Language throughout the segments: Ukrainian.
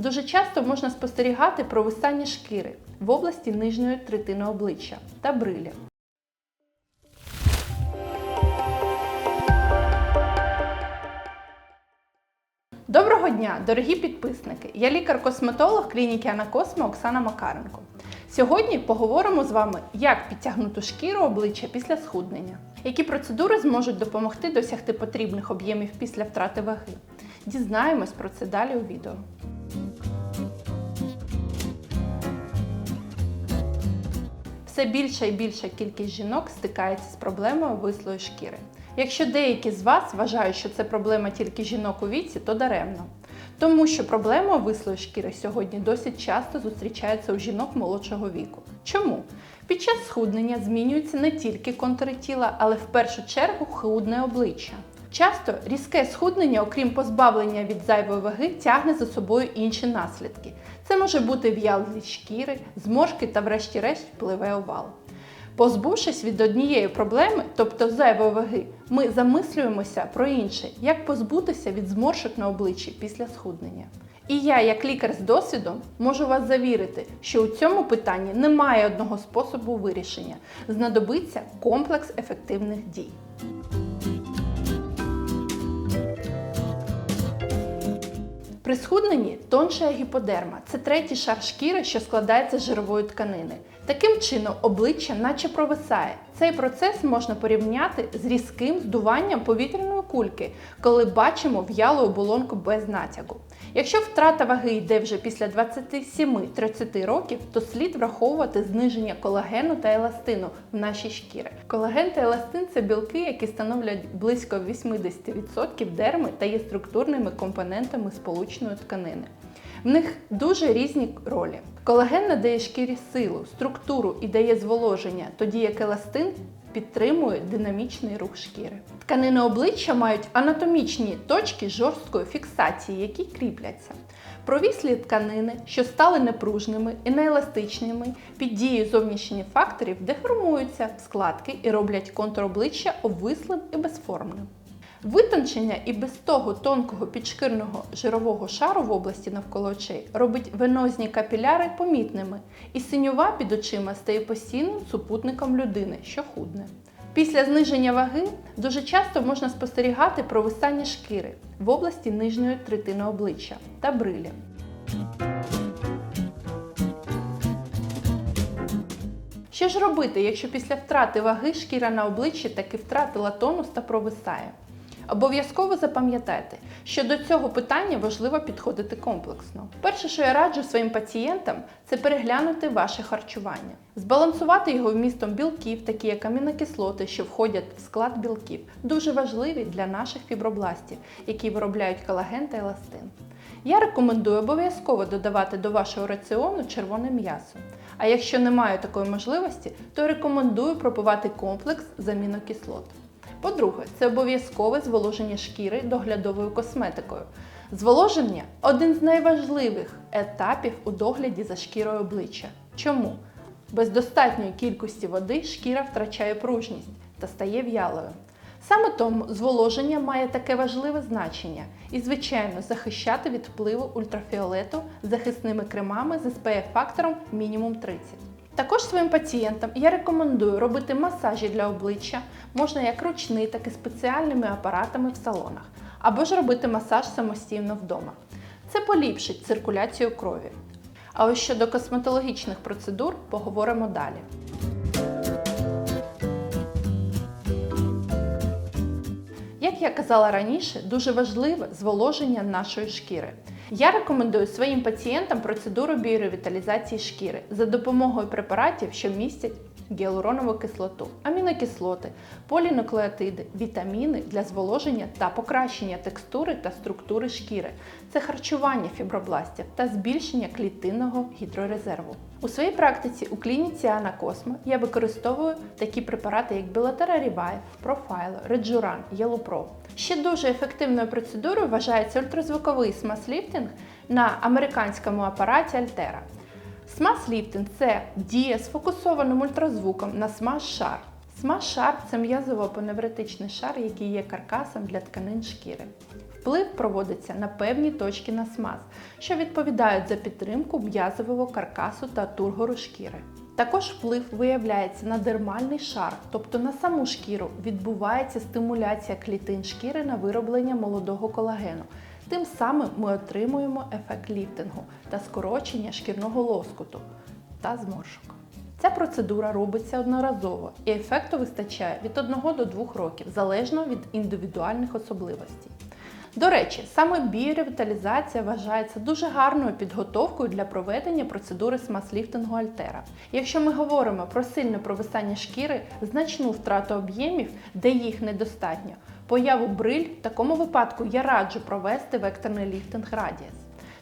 Дуже часто можна спостерігати провисання шкіри в області нижньої третини обличчя та брилі. Доброго дня, дорогі підписники! Я лікар-косметолог клініки Анакосмо Оксана Макаренко. Сьогодні поговоримо з вами, як підтягнути шкіру обличчя після схуднення, які процедури зможуть допомогти досягти потрібних об'ємів після втрати ваги. Дізнаємось про це далі у відео. Все більша і більша кількість жінок стикається з проблемою вислої шкіри. Якщо деякі з вас вважають, що це проблема тільки жінок у віці, то даремно. Тому що проблема вислої шкіри сьогодні досить часто зустрічається у жінок молодшого віку. Чому? Під час схуднення змінюються не тільки контури тіла, але в першу чергу худне обличчя. Часто різке схуднення, окрім позбавлення від зайвої ваги, тягне за собою інші наслідки. Це може бути в'ялість шкіри, зморшки та, врешті-решт, пливе овал. Позбувшись від однієї проблеми, тобто зайвої ваги, ми замислюємося про інше, як позбутися від зморшок на обличчі після схуднення. І я, як лікар з досвідом, можу вас завірити, що у цьому питанні немає одного способу вирішення. Знадобиться комплекс ефективних дій. При схудненні тонша гіподерма це третій шар шкіри, що складається з жирової тканини. Таким чином, обличчя наче провисає. Цей процес можна порівняти з різким здуванням повітряної кульки, коли бачимо в'ялу оболонку без натягу. Якщо втрата ваги йде вже після 27-30 років, то слід враховувати зниження колагену та еластину в нашій шкірі. Колаген та еластин це білки, які становлять близько 80% дерми та є структурними компонентами сполучної тканини. В них дуже різні ролі. Колаген надає шкірі силу, структуру і дає зволоження, тоді як еластин підтримує динамічний рух шкіри. Тканини обличчя мають анатомічні точки жорсткої фіксації, які кріпляться. Провіслі тканини, що стали непружними і нееластичними, під дією зовнішніх факторів деформуються складки і роблять контур обличчя обвислим і безформним. Витончення і без того тонкого підшкірного жирового шару в області навколо очей робить венозні капіляри помітними, і синюва під очима стає постійним супутником людини, що худне. Після зниження ваги дуже часто можна спостерігати провисання шкіри в області нижньої третини обличчя та брилі. Що ж робити, якщо після втрати ваги шкіра на обличчі таки втратила тонус та провисає? Обов'язково запам'ятайте, що до цього питання важливо підходити комплексно. Перше, що я раджу своїм пацієнтам, це переглянути ваше харчування, збалансувати його вмістом білків, такі як амінокислоти, що входять в склад білків, дуже важливі для наших фібробластів, які виробляють колаген та еластин. Я рекомендую обов'язково додавати до вашого раціону червоне м'ясо. А якщо немає такої можливості, то рекомендую пропивати комплекс з амінокислот. По-друге, це обов'язкове зволоження шкіри доглядовою косметикою. Зволоження один з найважливих етапів у догляді за шкірою обличчя. Чому? Без достатньої кількості води шкіра втрачає пружність та стає в'ялою. Саме тому зволоження має таке важливе значення і, звичайно, захищати від впливу ультрафіолету захисними кремами з SPF-фактором мінімум 30. Також своїм пацієнтам я рекомендую робити масажі для обличчя, можна як ручний, так і спеціальними апаратами в салонах, або ж робити масаж самостійно вдома. Це поліпшить циркуляцію крові. А ось щодо косметологічних процедур поговоримо далі. Як я казала раніше, дуже важливе зволоження нашої шкіри. Я рекомендую своїм пацієнтам процедуру біоревіталізації шкіри за допомогою препаратів, що містять гіалуронову кислоту, амінокислоти, полінуклеотиди, вітаміни для зволоження та покращення текстури та структури шкіри. Це харчування фібробластів та збільшення клітинного гідрорезерву. У своїй практиці у клініці Ана Космо я використовую такі препарати, як Bilateral Revive, Profile, Rejuran, Yellow Ще дуже ефективною процедурою вважається ультразвуковий смаз-ліфтинг на американському апараті Altera. Смаз-ліфтинг – це дія з фокусованим ультразвуком на смаз-шар. Смаз-шар це м'язово-поневротичний шар, який є каркасом для тканин шкіри. Вплив проводиться на певні точки на смаз, що відповідають за підтримку м'язового каркасу та тургору шкіри. Також вплив виявляється на дермальний шар, тобто на саму шкіру відбувається стимуляція клітин шкіри на вироблення молодого колагену. Тим самим ми отримуємо ефект ліфтингу та скорочення шкірного лоскуту та зморшок. Ця процедура робиться одноразово і ефекту вистачає від 1 до 2 років, залежно від індивідуальних особливостей. До речі, саме біоревіталізація вважається дуже гарною підготовкою для проведення процедури смаз-ліфтингу Альтера. Якщо ми говоримо про сильне провисання шкіри, значну втрату об'ємів, де їх недостатньо, появу бриль, в такому випадку я раджу провести векторний ліфтинг Радіас.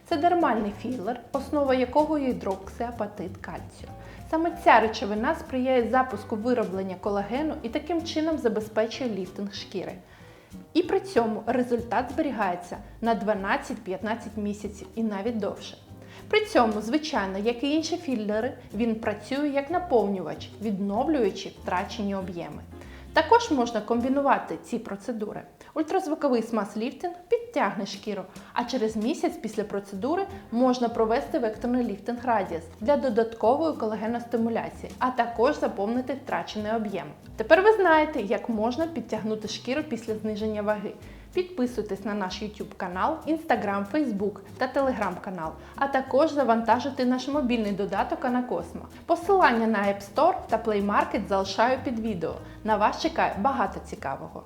Це дермальний філер, основа якого є гідроксиапатит кальцію. Саме ця речовина сприяє запуску вироблення колагену і таким чином забезпечує ліфтинг шкіри. І при цьому результат зберігається на 12-15 місяців і навіть довше. При цьому, звичайно, як і інші філери, він працює як наповнювач, відновлюючи втрачені об'єми. Також можна комбінувати ці процедури. Ультразвуковий смаз-ліфтинг підтягне шкіру, а через місяць після процедури можна провести векторний ліфтинг радіас для додаткової колагеностимуляції, а також заповнити втрачений об'єм. Тепер ви знаєте, як можна підтягнути шкіру після зниження ваги. Підписуйтесь на наш YouTube канал, Instagram, Facebook та Telegram канал, а також завантажуйте наш мобільний додаток Анакосмо. Посилання на App Store та Play Market залишаю під відео. На вас чекає багато цікавого.